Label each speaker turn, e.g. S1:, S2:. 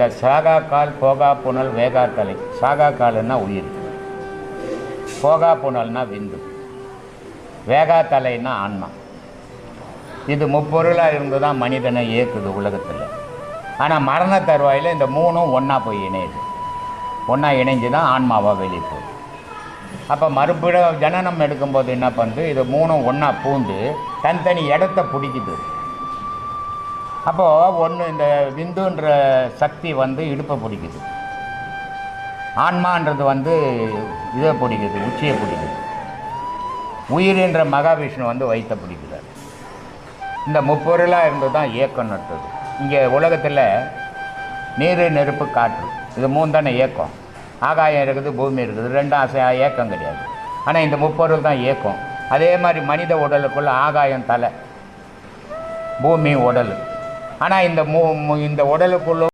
S1: இந்த சாகா கால் போகா புனல் வேகா தலை. சாகா கால்னா உயிர். போகா புனல்னா விந்து. வேகா தலைன்னா ஆன்மா. இது முப்பொருளாக இருந்து தான் மனிதனை இயக்குது உலகத்தில். ஆனால் மரண தருவாயில் இந்த மூணும் ஒன்றா போய் இணையுது. ஒன்றா இணைஞ்சு தான் ஆன்மாவாக வெளியே போகுது அப்போ மறுபடியும் ஜனனம் எடுக்கும்போது என்ன பண்ணுது? இது மூணும் ஒன்றா பூந்து தனித்தனி இடத்த பிடிக்குது. அப்போது ஒன்று இந்த விந்துன்ற சக்தி வந்து இடுப்பை பிடிக்குது. ஆன்மான்றது வந்து இதை பிடிக்குது உச்சியை பிடிக்குது. உயிரின்ற மகாவிஷ்ணு வந்து வயிற்ற பிடிக்கிறார். இந்த முப்பொருளாக இருந்து தான் இயக்கம் நடத்துது இங்கே உலகத்தில் நீர் நெருப்பு காற்று இது மூணு தானே இயக்கம். ஆகாயம் இருக்குது பூமி இருக்குது ரெண்டும் ஆசையாக ஏக்கம் கிடையாது. ஆனால் இந்த முப்பொருள் தான் இயக்கம். அதே மாதிரி மனித உடலுக்குள்ள ஆகாயம் தலை பூமி உடல். ஆனால் இந்த மூ இந்த உடலுக்குள்ளும்